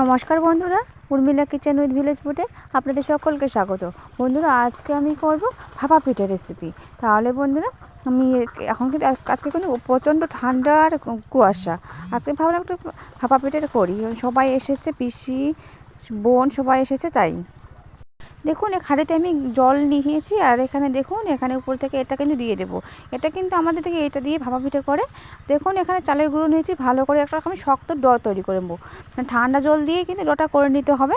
নমস্কার বন্ধুরা, Urmila kitchen with village ফুটে আপনাদের সকলকে স্বাগত। বন্ধুরা, আজকে আমি করব ভাপা পিঠের রেসিপি তাহলে বন্ধুরা, আমি এখন কিন্তু আজকে কিন্তু প্রচণ্ড ঠান্ডা আর কুয়াশা। আজকে ভাবলাম একটু ভাপা পিঠের করি। সবাই এসেছে, পিসি, বোন সবাই এসেছে, তাই। দেখুন এক হাঁড়িতে আমি জল নিয়েছি আর এখানে দেখুন, এখানে উপর থেকে এটা কিন্তু দিয়ে দেবো। এটা কিন্তু আমাদের থেকে এটা দিয়ে ভাপা পিঠে করে। দেখুন, এখানে চালের গুঁড়ো নিয়েছি, ভালো করে একটা রকম শক্ত ড তৈরি করে নেব। মানে ঠান্ডা জল দিয়ে কিন্তু ডটা করে নিতে হবে।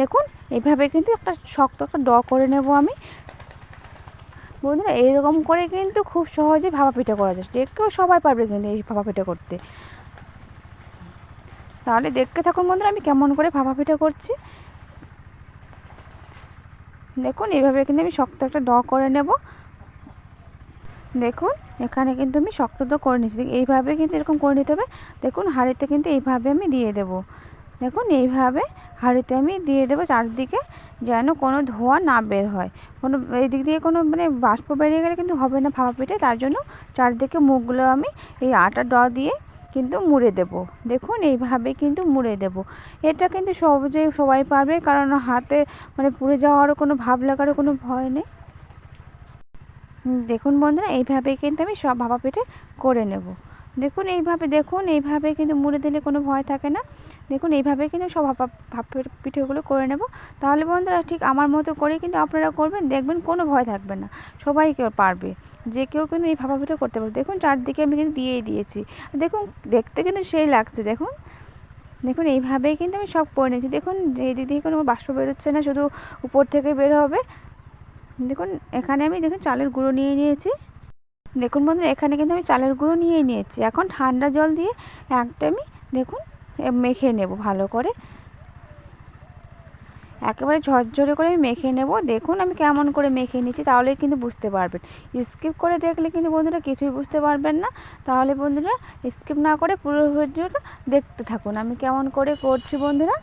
দেখুন এইভাবে কিন্তু একটা শক্ত একটা ড করে নেব আমি। বন্ধুরা, এরকম করে কিন্তু খুব সহজে ভাপা পিঠে করা যায়। যে কেউ সবাই পারবে কিন্তু এই ভাপা পিঠে করতে। তাহলে দেখতে থাকুন বন্ধুরা, আমি কেমন করে ভাপা পিঠে করছি। দেখুন, এইভাবে কিন্তু আমি শক্ত একটা ড করে নেব। দেখুন, এখানে কিন্তু আমি শক্ত ড করে নিচ্ছি এইভাবে কিন্তু এরকম করে নিতে হবে। দেখুন, হাঁড়িতে কিন্তু এইভাবে আমি দিয়ে দেব। দেখুন, এইভাবে হাঁড়িতে আমি দিয়ে দেবো চারদিকে যেন কোনো ধোঁয়া না বের হয়। কোনো দিক দিয়ে কোনো মানে বাষ্প বেরিয়ে গেলে কিন্তু হবে না ভাপা পিঠে। তার জন্য চারদিকে মুখগুলো আমি এই আটা ড দিয়ে কিন্তু মুড়ে দেব। দেখুন, এইভাবে কিন্তু মুড়ে দেব। এটা কিন্তু সহজেই সবাই পারবে, কারণ হাতে মানে পুড়ে যাওয়ারও কোনো ভাব লাগারও কোনো ভয় নেই। দেখুন বন্ধুরা, এইভাবে কিন্তু আমি সব ভাপা পিঠে করে নেব। দেখুন, এইভাবে দেখুন, এইভাবে কিন্তু মুড়ে দিলে কোনো ভয় থাকে না। দেখুন, এইভাবে কিন্তু সব ভাপা ভাপা পিঠেগুলো করে নেব। তাহলে বন্ধুরা, ঠিক আমার মতো করে কিন্তু আপনারা করবেন। দেখবেন কোনো ভয় থাকবে না। সবাই পারবে। যে কেউ কিন্তু এই ভাপা পিঠে করতে পারবে দেখুন, চারদিকে আমি কিন্তু দিয়েই দিয়েছি। দেখুন, দেখতে কিন্তু সেই লাগছে, দেখুন। দেখুন, এইভাবেই কিন্তু আমি সব করে নিয়েছি। দেখুন, যে দিক কোনো বাষ্প বেরোচ্ছে না, শুধু উপর থেকে বের হবে। দেখুন, এখানে আমি, দেখুন, চালের গুঁড়ো নিয়ে নিয়েছি। দেখুন বন্ধুরা, এখানে কিন্তু আমি চালের গুঁড়ো নিয়ে নিয়েছি। এখন ঠান্ডা জল দিয়ে একটা আমি, দেখুন মেখে নেব ভালো করে। একেবারে ঝরঝরে করে আমি মেখে নেব। দেখুন আমি কেমন করে মেখে নিচ্ছি, তাহলেই কিন্তু বুঝতে পারবেন। স্কিপ করে দেখলে কিন্তু বন্ধুরা কিছুই বুঝতে পারবেন না। তাহলে বন্ধুরা স্কিপ না করে পুরো ভিডিওটা দেখতে থাকুন। আমি কেমন করে করছি বন্ধুরা?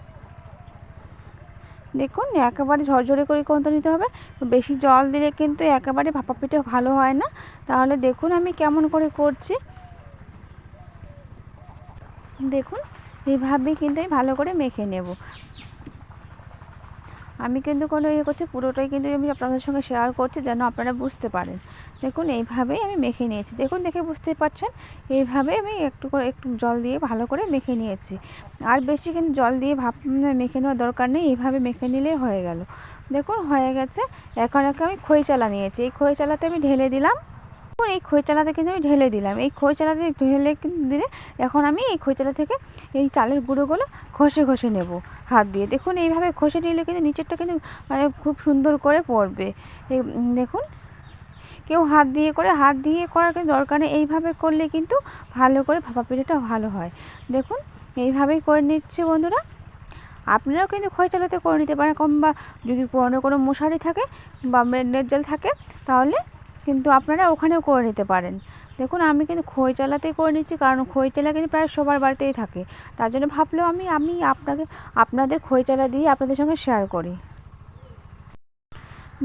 দেখুন, একেবারে ঝরঝরে করে করতে নিতে হবে। বেশি জল দিলে কিন্তু একেবারে ভাপা পিঠে ভালো হয় না। তাহলে দেখুন আমি কেমন করে করছি। দেখুন এইভাবেই কিন্তু আমি ভালো করে মেখে নেব। আমি কিন্তু কোনো ইয়ে করছি, পুরোটাই কিন্তু আমি আপনাদের সঙ্গে শেয়ার করছি যেন আপনারা বুঝতে পারেন। দেখুন, এইভাবেই আমি মেখে নিয়েছি। দেখুন, দেখে বুঝতেই পারছেন এইভাবে আমি একটু করে, একটু জল দিয়ে ভালো করে মেখে নিয়েছি। আর বেশি কিন্তু জল দিয়ে ভাপ মেখে নেওয়ার দরকার নেই, এইভাবে মেখে নিলেই হয়ে গেল। দেখুন, হয়ে গেছে। এখন একটা আমি খই চালা নিয়েছি। এই খই চালাতে আমি ঢেলে দিলাম। দেখুন এই খই চালাতে কিন্তু আমি ঢেলে দিলাম। এই খই চালাতে ঢেলে দিলে এখন আমি এই খই চালা থেকে এই চালের গুঁড়োগুলো ঘষে ঘষে নেব হাত দিয়ে। দেখুন, এইভাবে ঘষে নিলে কিন্তু নিচেরটা কিন্তু মানে খুব সুন্দর করে পড়বে। দেখুন, কেউ হাত দিয়ে করে, হাত দিয়ে করার কিন্তু দরকার নেই। এইভাবে করলে কিন্তু ভালো করে ভাপা পিঠেটা ভালো হয়। দেখুন, এইভাবেই করে নিচ্ছে বন্ধুরা। আপনারাও কিন্তু খই চালাতে করে নিতে পারেন। কম বা যদি পুরনো কোনো মশারি থাকে বা মেডের জল থাকে, তাহলে কিন্তু আপনারা ওখানেও করে নিতে পারেন। দেখুন, আমি কিন্তু খই চালাতেই করে নিচ্ছি, কারণ খই চালা কিন্তু প্রায় সবার বাড়িতেই থাকে। তার জন্য ভাবলেও আমি আমি আপনাকে, আপনাদের খই চালা দিয়ে আপনাদের সঙ্গে শেয়ার করি।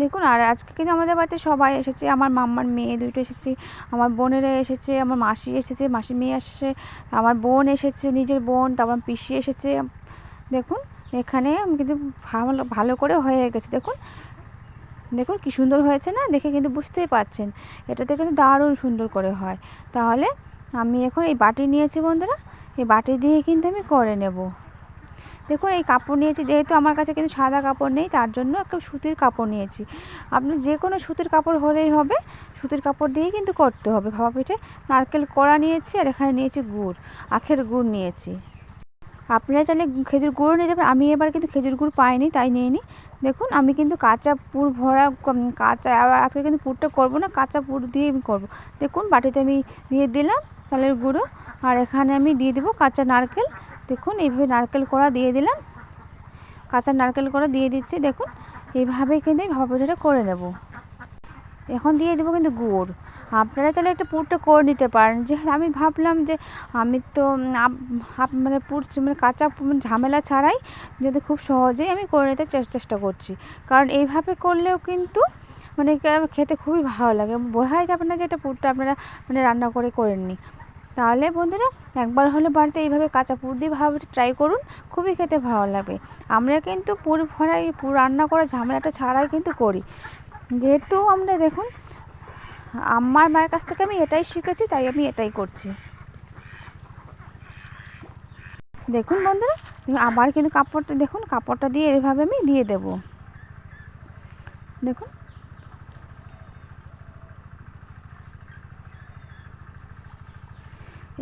দেখুন, আর আজকে কিন্তু আমাদের বাড়িতে সবাই এসেছে। আমার মাম্মার মেয়ে দুটো এসেছে, আমার বোনেরা এসেছে, আমার মাসি এসেছে, মাসির মেয়ে এসেছে আমার বোন এসেছে, নিজের বোন, তারপর পিসি এসেছে। দেখুন, এখানে কিন্তু ভালো ভালো করে হয়ে গেছে। দেখুন দেখুন কি সুন্দর হয়েছে না? দেখে কিন্তু বুঝতেই পারছেন। এটাতে কিন্তু দারুণ সুন্দর করে হয়। তাহলে আমি এখন এই বাটি নিয়েছি বন্ধুরা, এই বাটি দিয়ে কিন্তু আমি করে নেব। দেখুন এই কাপড় নিয়েছি, যেহেতু আমার কাছে কিন্তু সাদা কাপড় নেই, তার জন্য একটা সুতির কাপড় নিয়েছি। আপনি যে কোনো সুতির কাপড় হলেই হবে, সুতির কাপড় দিয়েই কিন্তু করতে হবে। ভাপা পিঠে নারকেল কড়া নিয়েছি আর এখানে নিয়েছি গুড়, আখের গুড় নিয়েছি। আপনারা চাইলে খেজুর গুঁড়ো নিতে পারেন। আমি এবার কিন্তু খেজুর গুড় পাইনি, তাই নিয়ে নিই দেখুন, আমি কিন্তু কাঁচা পুর ভরা কাঁচা আজকে কিন্তু পুরটা করব না, কাঁচা পুর দিয়ে আমি করব। দেখুন, বাটিতে আমি দিয়ে দিলাম চালের গুঁড়ো। আর এখানে আমি দিয়ে দেবো কাঁচা নারকেল। দেখুন, এইভাবে নারকেল কোড়া দিয়ে দিলাম। কাঁচা নারকেল কোড়া দিয়ে দিচ্ছি, দেখুন। এইভাবেই কিন্তু আমি ভাপা পিঠাটা করে নেব। এখন দিয়ে দেবো কিন্তু গুড়। আপনারা তাহলে একটা পুরটা করে নিতে পারেন। যে আমি ভাবলাম যে আমি তো মানে পুর মানে কাঁচা পু- ঝামেলা ছাড়াই যদি খুব সহজেই আমি করে নিতে চেষ্টা করছি। কারণ এইভাবে করলেও কিন্তু মানে খেতে খুবই ভালো লাগে। বোঝাই যাবে না যে এটা পুরটা আপনারা মানে রান্না করে করেন করেননি। তাহলে বন্ধুরা, একবার হলে বাড়িতে এইভাবে কাঁচা পুর দিয়ে ভাবে ট্রাই করুন, খুবই খেতে ভালো লাগবে আমরা কিন্তু পুর ভরাই, পুর রান্না করা ঝামেলাটা ছাড়াই কিন্তু করি। যেহেতু আমরা দেখুন আমার মায়ের কাছ থেকে আমি এটাই শিখেছি, তাই আমি এটাই করছি। দেখুন বন্ধুরা আবার কিন্তু কাপড়টা, দেখুন কাপড়টা দিয়ে এভাবে আমি দিয়ে দেব। দেখুন।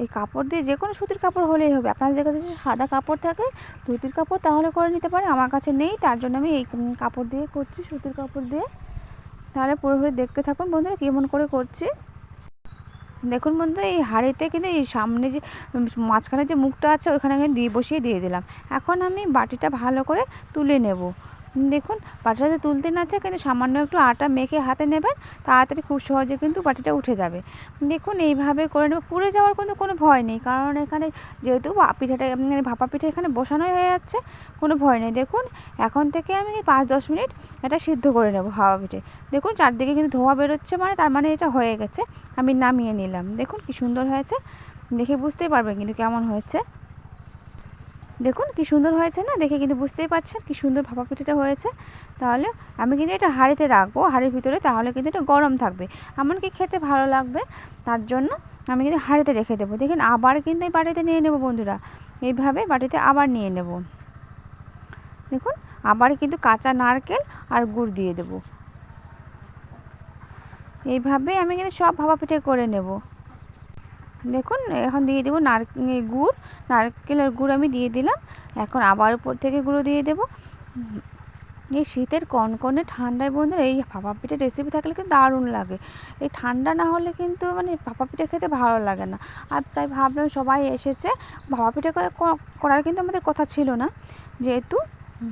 এই কাপড় দিয়ে যে কোনো সুতির কাপড় হলেই হবে। আপনাদের কাছে সাদা কাপড় থাকে সুতির কাপড় তাহলে করে নিতে পারে আমার কাছে নেই, তার জন্য আমি এই কাপড় দিয়ে করছি, সুতির কাপড় দিয়ে। তাহলে পুরোপুরি দেখতে থাকুন বন্ধুরা কেমন করে করছে। দেখুন বন্ধু এই হাড়িতে কিন্তু এই সামনে যে মাঝখানে যে মুখটা আছে ওখানে আমি দিয়ে বসিয়ে দিয়ে দিলাম। এখন আমি বাটিটা ভালো করে তুলে নেব। দেখুন বাটিটা যদি তুলতে না চায় কিন্তু সামান্য একটু আটা মেখে হাতে নেবেন, তাড়াতাড়ি খুব সহজে কিন্তু বাটিটা উঠে যাবে। দেখুন, এইভাবে করে নেব, পুড়ে যাওয়ার কিন্তু কোনো ভয় নেই, কারণ এখানে যেহেতু পিঠাটা মানে ভাপা পিঠে এখানে বসানো হয়ে যাচ্ছে, কোনো ভয় নেই। দেখুন, এখন থেকে আমি পাঁচ দশ মিনিট এটা সিদ্ধ করে নেব ভাপা পিঠে। দেখুন, চারদিকে কিন্তু ধোঁয়া বেরোচ্ছে মানে তার মানে এটা হয়ে গেছে, আমি নামিয়ে নিলাম। দেখুন, কি সুন্দর হয়েছে, দেখে বুঝতেই পারবেন কিন্তু কেমন হয়েছে। দেখুন কি সুন্দর হয়েছে না? দেখে কিন্তু বুঝতেই পারছেন কি সুন্দর ভাপা পিঠেটা হয়েছে। তাহলে আমি কিন্তু এটা হাঁড়িতে রাখব, হাঁড়ির ভিতরে তাহলে কিন্তু এটা গরম থাকবে। এমনকি খেতে ভালো লাগবে, তার জন্য আমি কিন্তু হাঁড়িতে রেখে দেবো। দেখুন আবার কিন্তু এই বাটিতে নিয়ে নেব বন্ধুরা। এইভাবে বাটিতে আবার নিয়ে নেব। দেখুন, আবার কিন্তু কাঁচা নারকেল আর গুড় দিয়ে দেব। এইভাবে আমি কিন্তু সব ভাপা পিঠে করে নেব। দেখুন, এখন দিয়ে দেবো নার গুড় নারকেলের গুড় আমি দিয়ে দিলাম। এখন আবার উপর থেকে গুঁড়ো দিয়ে দেবো। এই শীতের কনকনে ঠান্ডায় বন্ধুরা, এই ভাপা পিঠে রেসিপি থাকলে কিন্তু দারুণ লাগে। এই ঠান্ডা না হলে কিন্তু মানে ভাপা পিঠে খেতে ভালো লাগে না। আর তাই ভাবলাম সবাই এসেছে। ভাপা পিঠে করার কিন্তু আমাদের কথা ছিল না। যেহেতু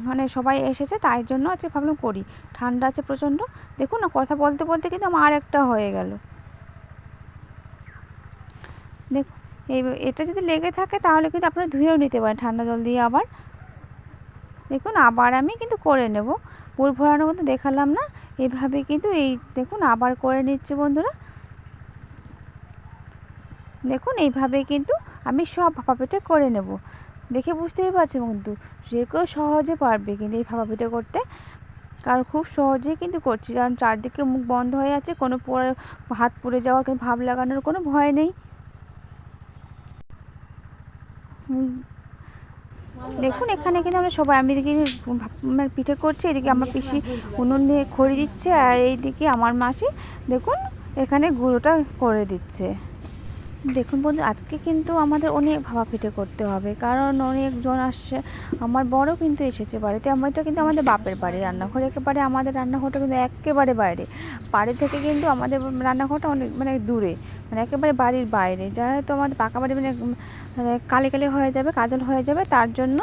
মানে সবাই এসেছে, তাই জন্য আজকে ভাবলাম করি। ঠান্ডা আছে প্রচণ্ড। দেখুন না, কথা বলতে বলতে কিন্তু আমার একটা হয়ে গেল দেখুন এই এটা যদি লেগে থাকে তাহলে কিন্তু আপনারা ধুয়েও নিতে পারেন ঠান্ডা জল দিয়ে আবার। দেখুন আবার আমি কিন্তু করে নেব। পুর ভরানোর মতো দেখালাম না। এভাবে কিন্তু এই দেখুন আবার করে নিচ্ছে বন্ধুরা। দেখুন এইভাবে কিন্তু আমি সব ভাপা পিঠে করে নেব। দেখে বুঝতেই পারছেন বন্ধু, যে কেউ সহজে পারবে কিন্তু এই ভাপা পিঠে করতে। কারণ খুব সহজেই কিন্তু করছি। কারণ চারদিকে মুখ বন্ধ হয়ে আছে, কোনো হাত পুড়ে যাওয়ার কিন্তু ভাব লাগানোর কোনো ভয় নেই। দেখুন, এখানে কিন্তু আমরা সবাই, আমি এদিকে মানে পিঠে করছি, এদিকে আমার পিসি উনুন দিয়ে খড়ি দিচ্ছে, আর এইদিকে আমার মাসি, দেখুন, এখানে গুঁড়োটা করে দিচ্ছে। দেখুন বন্ধু, আজকে কিন্তু আমাদের অনেক ভাবা পিঠে করতে হবে, কারণ অনেকজন আসছে, আমার বড় কিন্তু এসেছে বাড়িতে আমারটা কিন্তু আমাদের বাপের বাড়ি, রান্নাঘর একেবারে আমাদের রান্নাঘরটা কিন্তু একেবারে বাইরে। বাড়ি থেকে কিন্তু আমাদের রান্নাঘরটা অনেক মানে দূরে মানে একেবারে বাড়ির বাইরে যেহেতু আমাদের পাকা বাড়ি মানে মানে কালে কালে হয়ে যাবে কাজল হয়ে যাবে তার জন্য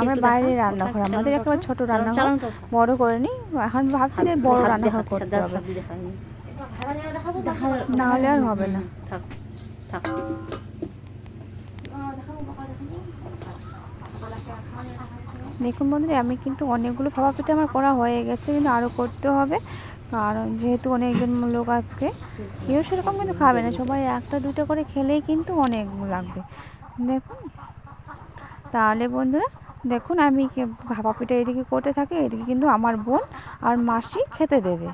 আমরা বাইরে। রান্নাঘর আমাদের একেবারে ছোট রান্নাঘর বড় করে নি। এখন ভাবছি যে বড় রান্নাঘর করতে হবে। না হলে আর হবে না। থাক, থাক। দেখুন বন্ধুরা আমি কিন্তু অনেকগুলো ভাপা পিঠে আমার করা হয়ে গেছে কিন্তু আরও করতে হবে। কারণ যেহেতু অনেকজন লোক আজকে কেউ সেরকম কিন্তু খাবে না। সবাই একটা দুটো করে খেলেই কিন্তু অনেক লাগবে। দেখুন। তাহলে বন্ধুরা, দেখুন আমি ভাপা পিঠা এদিকে করতে থাকি, এদিকে কিন্তু আমার বোন আর মাসি খেতে দেবে।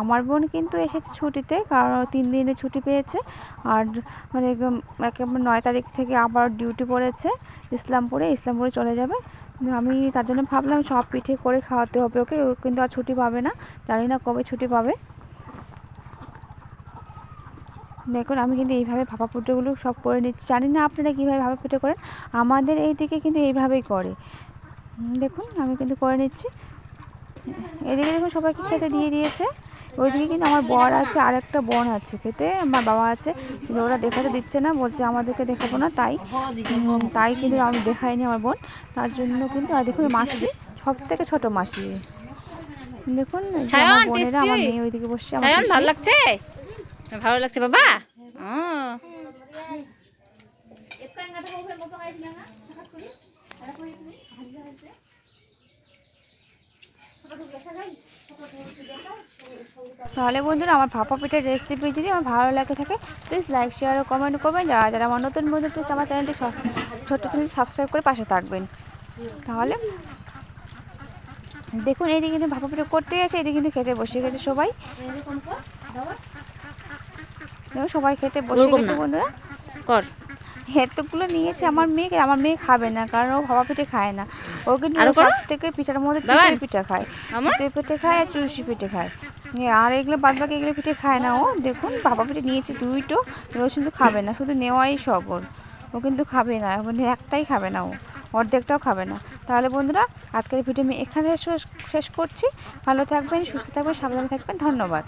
আমার বোন কিন্তু এসেছে ছুটিতে, কারণ তিন দিনে ছুটি পেয়েছে। আর মানে একেবারে নয় তারিখ থেকে আবার ডিউটি পড়েছে ইসলামপুরে ইসলামপুরে চলে যাবে। আমি তার জন্য ভাবলাম সব পিঠে করে খাওয়াতে হবে ওকে, ও কিন্তু আর ছুটি পাবে না। জানি না কবে ছুটি পাবে। দেখুন আমি কিন্তু এইভাবে ভাপা পিঠেগুলো সব করে নিচ্ছি। জানি না আপনারা কীভাবে ভাপা পিঠে করেন আমাদের এই দিকে কিন্তু এইভাবেই করে। দেখুন আমি কিন্তু করে নিচ্ছি। এদিকে দেখুন সবাইকে খেতে দিয়ে দিয়েছে। ওইদিকে কিন্তু আমার বর আছে আর একটা বোন আছে খেতে আমার বাবা আছে। কিন্তু ওরা দেখাতে দিচ্ছে না বলছে আমাদেরকে দেখাবো না তাই। তাই কিন্তু আমি দেখাইনি আমার বোন। তার জন্য কিন্তু আর দেখুন মাসি সব থেকে ছোট মাসি। দেখুন আমার বোনেরা আমার মেয়ে ওইদিকে বসছে আমার ভালো লাগছে? ভালো লাগছে, বাবা? তাহলে বন্ধুরা, আমার ভাপা পিঠের রেসিপি যদি আমার ভালো লাগে থাকে প্লিজ লাইক শেয়ার ও কমেন্ট করবেন। যারা যারা আমার নতুন বন্ধু প্লিজ আমার চ্যানেলটি ছোট্ট চ্যানেলটি সাবস্ক্রাইব করে পাশে থাকবেন। তাহলে দেখুন, এইদিকে কিন্তু ভাপা পিঠে করতে গেছে এদিকে কিন্তু খেতে বসে গেছে সবাই। সবাই খেতে বসে গেছে বন্ধুরা। কর। এতগুলো নিয়েছে আমার মেয়ে আমার মেয়ে খাবে না কারণ ও ভাপা পিঠে খায় না। ও কিন্তু সব থেকে পিঠার মধ্যে? চিতই পিঠা খায়। চিতই পিঠে খায় আর চুষি পিঠে খায়। আর এগুলো বাদ বাকি এগুলো পিঠে খায় না ও। দেখুন ভাপা পিঠে নিয়েছে দুইটো ও কিন্তু খাবে না শুধু নেওয়াই সব ওর। ও কিন্তু খাবে না মানে একটাই খাবে না ও। অর্ধেকটাও খাবে না। তাহলে বন্ধুরা আজকের ভিডিও আমি এখানে শেষ করছি। ভালো থাকবেন সুস্থ থাকবেন সাবধানে থাকবেন। ধন্যবাদ।